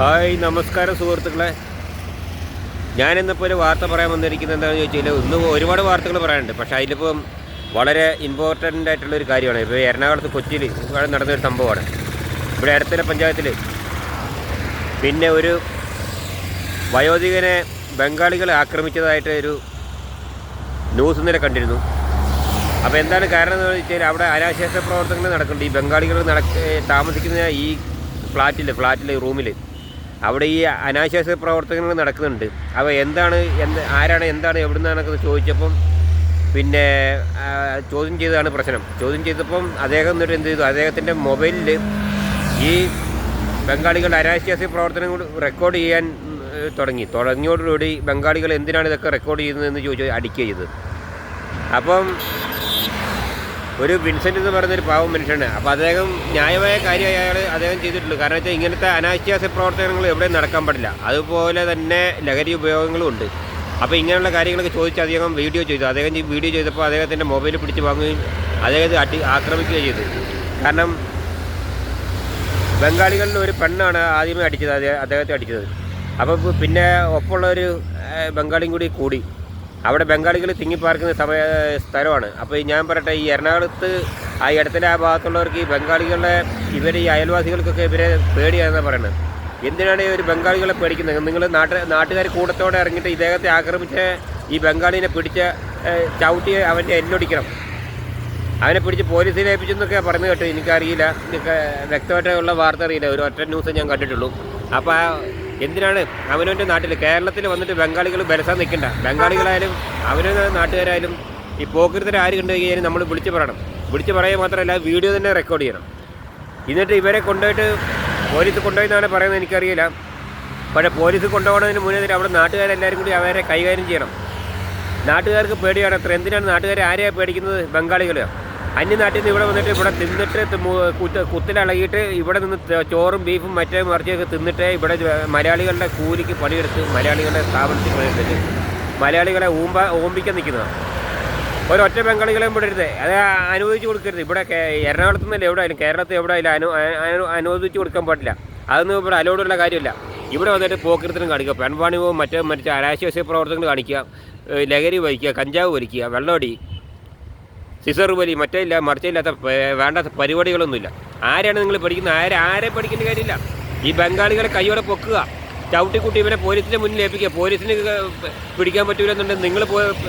Hi നമസ്കാരം സുഹൃത്തുക്കളെ. ഞാനിന്നിപ്പോൾ ഒരു വാർത്ത പറയാൻ വന്നിരിക്കുന്നത് എന്താണെന്ന് ചോദിച്ചാൽ ഇന്ന് ഒരുപാട് വാർത്തകൾ പറയാനുണ്ട്. പക്ഷേ അതിലിപ്പം വളരെ ഇമ്പോർട്ടന്റ് ആയിട്ടുള്ള ഒരു കാര്യമാണ്. ഇപ്പോൾ എറണാകുളത്ത് കൊച്ചിയിൽ നടന്നൊരു സംഭവമാണ്. ഇവിടെ അടുത്തുള്ള പഞ്ചായത്തിൽ പിന്നെ ഒരു വയോധികനെ ബംഗാളികൾ ആക്രമിച്ചതായിട്ട് ഒരു ന്യൂസ് ഇന്നലെ കണ്ടിരുന്നു. അപ്പോൾ എന്താണ് കാരണം എന്ന് വെച്ചാൽ അവിടെ അനാശാസ്ത്ര പ്രവർത്തനങ്ങൾ നടക്കുന്നുണ്ട്. ഈ ബംഗാളികൾ നടക്ക താമസിക്കുന്ന ഈ ഫ്ലാറ്റിൽ ഫ്ലാറ്റിൽ റൂമിൽ അവിടെ ഈ അനാശ്വാസ പ്രവർത്തനങ്ങൾ നടക്കുന്നുണ്ട്. അപ്പോൾ എന്താണ് എന്ത് ആരാണ് എന്താണ് എവിടെ നിന്നാണൊക്കെ ചോദിച്ചപ്പം പിന്നെ ചോദ്യം ചെയ്തതാണ് പ്രശ്നം. ചോദ്യം ചെയ്തപ്പം അദ്ദേഹം എന്നിട്ട് എന്ത് ചെയ്തു? അദ്ദേഹത്തിന്റെ മൊബൈലിൽ ഈ ബംഗാളികളുടെ അനാശാസ്യ പ്രവർത്തനങ്ങൾ റെക്കോർഡ് ചെയ്യാൻ തുടങ്ങി. തുടങ്ങിയോടുകൂടി ബംഗാളികൾ എന്തിനാണ് ഇതൊക്കെ റെക്കോർഡ് ചെയ്യുന്നതെന്ന് ചോദിച്ചു അടിക്കുക ചെയ്തത് അപ്പം ഒരു വിൻസെന്റ് എന്ന് പറയുന്നൊരു പാവം മനുഷ്യനാണ്. അപ്പോൾ അദ്ദേഹം ന്യായമായ കാര്യമായി അയാൾ അദ്ദേഹം ചെയ്തിട്ടുള്ളൂ. കാരണം വെച്ചാൽ ഇങ്ങനത്തെ അനാശ്വാസ പ്രവർത്തനങ്ങൾ എവിടെയും നടക്കാൻ പാടില്ല. അതുപോലെ തന്നെ ലഹരി ഉപയോഗങ്ങളും ഉണ്ട്. അപ്പോൾ ഇങ്ങനെയുള്ള കാര്യങ്ങളൊക്കെ ചോദിച്ച് അദ്ദേഹം വീഡിയോ ചെയ്തു. അദ്ദേഹം വീഡിയോ ചെയ്തപ്പോൾ അദ്ദേഹത്തിന്റെ മൊബൈൽ പിടിച്ച് വാങ്ങുകയും അദ്ദേഹത്തെ അടി ആക്രമിക്കുകയും ചെയ്തു. കാരണം ബംഗാളികളിൽ ഒരു പെണ്ണാണ് ആദ്യമേ അടിച്ചത്. അദ്ദേഹ- അദ്ദേഹത്തെ അടിച്ചത്. അപ്പോൾ പിന്നെ ഒപ്പമുള്ള ഒരു ബംഗാളിയും കൂടി കൂടി. അവിടെ ബംഗാളികൾ തിങ്ങിപ്പാർക്കുന്ന സമയ സ്ഥലമാണ്. അപ്പോൾ ഞാൻ പറയട്ടെ ഈ എറണാകുളത്ത് ആ ഇടത്തിന്റെ ആ ഭാഗത്തുള്ളവർക്ക് ഈ ബംഗാളികളുടെ ഇവർ ഈ അയൽവാസികൾക്കൊക്കെ ഇവരെ പേടിയാണെന്നാണ് പറയുന്നത് എന്തിനാണ് ഈ ഒരു ബംഗാളികളെ പേടിക്കുന്നത്? നിങ്ങൾ നാട്ട് നാട്ടുകാർ കൂട്ടത്തോടെ ഇറങ്ങിയിട്ട് ഇദ്ദേഹത്തെ ആക്രമിച്ച ഈ ബംഗാളിനെ പിടിച്ച ചവിട്ടി അവന്റെ എല്ലൊടിക്കണം. അവനെ പിടിച്ച് പോലീസിൽ ഏൽപ്പിച്ചെന്നൊക്കെ പറഞ്ഞു കേട്ടു. എനിക്കറിയില്ല. എനിക്ക് വ്യക്തമായിട്ടുള്ള വാർത്ത അറിയില്ല. ഒരു ഒറ്റ ന്യൂസ് ഞാൻ കണ്ടിട്ടുള്ളൂ. അപ്പോൾ എന്തിനാണ് അവനവന്റെ നാട്ടിൽ കേരളത്തിൽ വന്നിട്ട് ബംഗാളികൾ ബലസാൻ നിൽക്കണ്ട. ബംഗാളികളായാലും അവനവന്റെ നാട്ടുകാരായാലും ഈ പോക്കരുത്തരെ ആര് കണ്ടു കഴിഞ്ഞാൽ നമ്മൾ വിളിച്ച് പറയണം. വിളിച്ച് പറയുക മാത്രമല്ല വീഡിയോ തന്നെ റെക്കോർഡ് ചെയ്യണം. എന്നിട്ട് ഇവരെ കൊണ്ടുപോയിട്ട് പോലീസ് കൊണ്ടുപോയെന്നാണ് പറയുന്നത് എനിക്കറിയില്ല. പക്ഷേ പോലീസ് കൊണ്ടുപോകുന്നതിന് മുന്നേ തന്നെ അവിടെ നാട്ടുകാരെല്ലാവരും കൂടി അവരെ കൈകാര്യം ചെയ്യണം. നാട്ടുകാർക്ക് പേടിയാണ് അത്ര. എന്തിനാണ് നാട്ടുകാരെ ആരെയാണ് പേടിക്കുന്നത്? ബംഗാളികൾ അന്യനാട്ടിൽ നിന്ന് ഇവിടെ വന്നിട്ട് ഇവിടെ തിന്നിട്ട് കുത്ത് കുത്തിലിളകിയിട്ട് ഇവിടെ നിന്ന് ചോറും ബീഫും മറ്റേ മറിച്ചൊക്കെ തിന്നിട്ട് ഇവിടെ മലയാളികളുടെ കൂലിക്ക് പണിയെടുത്ത് മലയാളികളുടെ സ്ഥാപനത്തിൽ പണിയെടുത്തിട്ട് മലയാളികളെ ഊമ്പ ഓമ്പിക്കാൻ നിൽക്കുന്നത് ഒരൊറ്റ ബംഗാളികളെയും വിടരുത് അത് അനുവദിച്ചു കൊടുക്കരുത്. ഇവിടെ എറണാകുളത്ത് നിന്നല്ല എവിടെ ആയാലും കേരളത്തിൽ എവിടെ ആയാലും അനു അനു- കൊടുക്കാൻ പാടില്ല. അതൊന്നും ഇവിടെ അലോടുള്ള കാര്യമില്ല. ഇവിടെ വന്നിട്ട് പോക്കിരത്തിനും കാണിക്കുക. പെൺപാണിവും മറ്റേ മറ്റേ അരാശ്വാസ്യ പ്രവർത്തനങ്ങൾ കാണിക്കുക. ലഹരി വലിക്കുക കഞ്ചാവ് വലിക്കുക വെള്ളമടി സിസർ വലി മറ്റേ ഇല്ല മറിച്ചില്ലാത്ത പ- വേണ്ടാത്ത പരിപാടികളൊന്നുമില്ല. ആരെയാണ് നിങ്ങൾ പഠിക്കുന്നത്? ആരെ ആരെ പഠിക്കേണ്ട കാര്യമില്ല. ഈ ബംഗാളികളെ കൈയോടെ പൊക്കുക. ചവിട്ടിക്കുട്ടി ഇവനെ പോലീസിന്റെ മുന്നിൽ ഏൽപ്പിക്കുക. പോലീസിന് പിടിക്കാൻ പിടിക്കാൻ പറ്റൂലെന്നുണ്ടെങ്കിൽ നിങ്ങൾ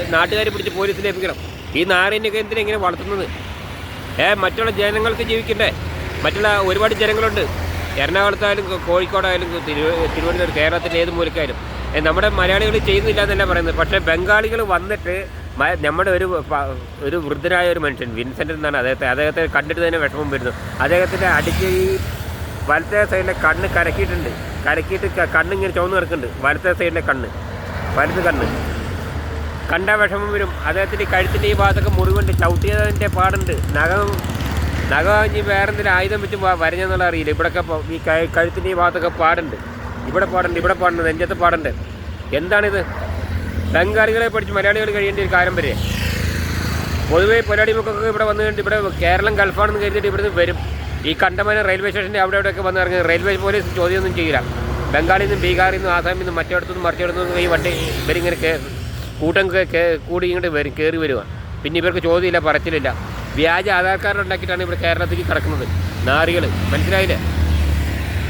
നാട്ടുകാർ പിടിച്ച് പോലീസിൽ ഏൽപ്പിക്കണം. ഈ നാടിനൊക്കെ എന്തിനാണ് ഇങ്ങനെ വളർത്തുന്നത്? ഏ മറ്റുള്ള ജനങ്ങൾക്ക് ജീവിക്കണ്ടേ? മറ്റുള്ള ഒരുപാട് ജനങ്ങളുണ്ട്. എറണാകുളത്തായാലും കോഴിക്കോടായാലും തിരു തിരുവനന്തപുരം കേരളത്തിന്റെ ഏത് മൂലക്കായാലും. നമ്മുടെ മലയാളികൾ ചെയ്യുന്നില്ല എന്നല്ല പറയുന്നത്. പക്ഷേ ബംഗാളികൾ വന്നിട്ട് നമ്മുടെ ഒരു ഒരു വൃദ്ധനായ ഒരു മനുഷ്യൻ വിൻസെന്റ് എന്നാണ് അദ്ദേഹത്തെ. അദ്ദേഹത്തെ കണ്ടിട്ട് തന്നെ വിഷമം വരുന്നു. അദ്ദേഹത്തിന്റെ അടിച്ച് ഈ വലത്തെ സൈഡിലെ കണ്ണ് കരക്കിയിട്ടുണ്ട് കരക്കിയിട്ട് കണ്ണ് ഇങ്ങനെ ചുവന്ന് കിടക്കുന്നുണ്ട്. വലത്തെ സൈഡിലെ കണ്ണ്. വലത് കണ്ണ്. കണ്ട വിഷമം വരും. അദ്ദേഹത്തിന്റെ കഴുത്തിന്റെ ഈ ഭാഗത്തൊക്കെ മുറിവുണ്ട്. ചവിട്ടിയതിന്റെ പാടുണ്ട്. നഖം നഖം ഇനി വേറെ എന്തെങ്കിലും ആയുധം വെച്ച് വരഞ്ഞെന്നുള്ള അറിയില്ല. ഇവിടെയൊക്കെ ഈ കഴുത്തിന്റെ ഈ ഭാഗത്തൊക്കെ പാടുണ്ട്. ഇവിടെ പാടുണ്ട് ഇവിടെ പാടുണ്ട് നെഞ്ചത്ത് പാടുണ്ട്. എന്താണിത്? ബംഗാളികളെ പഠിച്ച് മലയാളികൾ കഴിയേണ്ട ഒരു കാര്യം വരെ. പൊതുവേ പൊരാടിമുക്കൊക്കെ ഇവിടെ വന്നു കഴിഞ്ഞിട്ട് ഇവിടെ കേരളം ഗൾഫാണെന്ന് കരുതിയിട്ട് ഇവിടുന്ന് വരും. ഈ കണ്ടമാനം റെയിൽവേ സ്റ്റേഷന്റെ അവിടെ അവിടെയൊക്കെ വന്ന് ഇറങ്ങി റെയിൽവേ പോലീസ് ചോദ്യമൊന്നും ചെയ്യില്ല. ബംഗാളിൽ നിന്നും ബീഹാറിൽ നിന്നും ആസാമിൽ നിന്നും മറ്റിടത്തുനിന്നും മറിച്ചിടത്തുനിന്നും ഈ വണ്ടി ഇവരിങ്ങനെ കൂട്ടം കൂടി ഇങ്ങോട്ട് വരും കയറി വരിക പിന്നെ ഇവർക്ക് ചോദ്യമില്ല പറച്ചിലില്ല. വ്യാജ ആധാർ കാർഡ് ഉണ്ടാക്കിയിട്ടാണ് ഇവിടെ കേരളത്തിലേക്ക് കിടക്കുന്നത്. നാറികൾ മനസ്സിലായില്ലേ?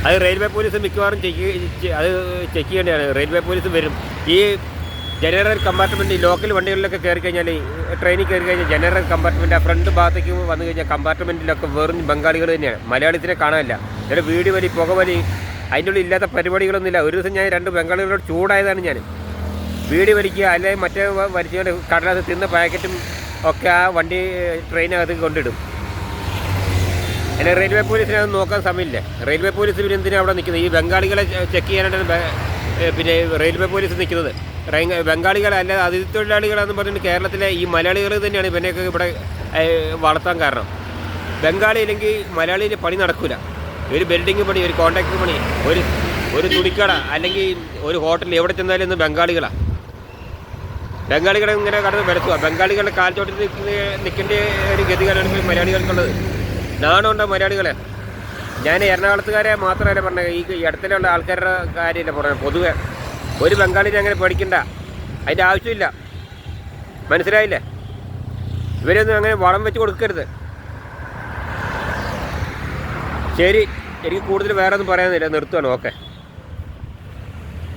അത് റെയിൽവേ പോലീസ് മിക്കവാറും ചെക്ക് അത് ചെക്ക് ചെയ്യേണ്ടതാണ്. റെയിൽവേ പോലീസ് വരും. ഈ ജനറൽ കമ്പാർട്ട്മെന്റ് ലോക്കൽ വണ്ടികളിലൊക്കെ കയറി കഴിഞ്ഞാൽ ട്രെയിനിൽ കയറി കഴിഞ്ഞാൽ ജനറൽ കമ്പാർട്ട്മെന്റ് ആ ഫ്രണ്ട് ഭാഗത്തേക്ക് വന്നു കഴിഞ്ഞാൽ കമ്പാർട്ട്മെന്റിലൊക്കെ വെറും ബംഗാളികൾ തന്നെയാണ്. മലയാളത്തിനെ കാണാനില്ല. ഇവിടെ വീട് വലി പുക വലി അതിന്റെ ഉള്ളിൽ ഇല്ലാത്ത പരിപാടികളൊന്നുമില്ല. ഒരു ദിവസം ഞാൻ രണ്ട് ബംഗാളികളോട് ചൂടായതാണ് ഞാൻ. വീട് വലിക്കുക അല്ലെങ്കിൽ മറ്റേ വലിച്ചുകൊണ്ട് കടലാസ് തിന്ന പാക്കറ്റും ഒക്കെ ആ വണ്ടി ട്രെയിനകത്ത് കൊണ്ടിടും. എന്നെ റെയിൽവേ പോലീസിനെ അത് നോക്കാൻ സമയമില്ല. റെയിൽവേ പോലീസ് പിന്നെ എന്തിനാണ് അവിടെ നിൽക്കുന്നത്? ഈ ബംഗാളികളെ ചെക്ക് ചെയ്യാനായിട്ടാണ് പിന്നെ റെയിൽവേ പോലീസ് നിൽക്കുന്നത്. റെയി- ബംഗാളികളല്ല അതിഥി തൊഴിലാളികളാണെന്ന് പറഞ്ഞിട്ട് കേരളത്തിലെ ഈ മലയാളികൾ തന്നെയാണ് ഇവനെയൊക്കെ ഇവിടെ വളർത്താൻ കാരണം. ബംഗാളി ഇല്ലെങ്കിൽ മലയാളിയിൽ പണി നടക്കില്ല ഒരു ബിൽഡിംഗ് പണി ഒരു കോൺട്രാക്ടർ പണി ഒരു ഒരു തുണിക്കട അല്ലെങ്കിൽ ഒരു ഹോട്ടൽ എവിടെ ചെന്നാലും ഇന്ന് ബംഗാളികളാണ് ബംഗാളികളെ ഇങ്ങനെ കടന്ന് വരത്തുക ബംഗാളികളുടെ കാൽച്ചോട്ടിൽ നിൽക്കേണ്ട ഒരു ഗതികളാണ് മലയാളികൾക്കുള്ളത്. നാണുണ്ടോ മലയാളികളെ? ഞാൻ എറണാകുളത്തുകാരെ മാത്രമല്ല പറഞ്ഞത്. ഈ ഇടത്തിലുള്ള ആൾക്കാരുടെ കാര്യമല്ല പറഞ്ഞത്. പൊതുവെ ഒരു ബംഗാളിനെ അങ്ങനെ പേടിക്കണ്ട. അതിന്റെ ആവശ്യമില്ല. മനസ്സിലായില്ലേ? ഇവരൊന്നും അങ്ങനെ വളം വെച്ച് കൊടുക്കരുത്. ശരി എനിക്ക് കൂടുതൽ വേറെ ഒന്നും പറയാനില്ല. നിർത്തുവാണ്. ഓക്കെ.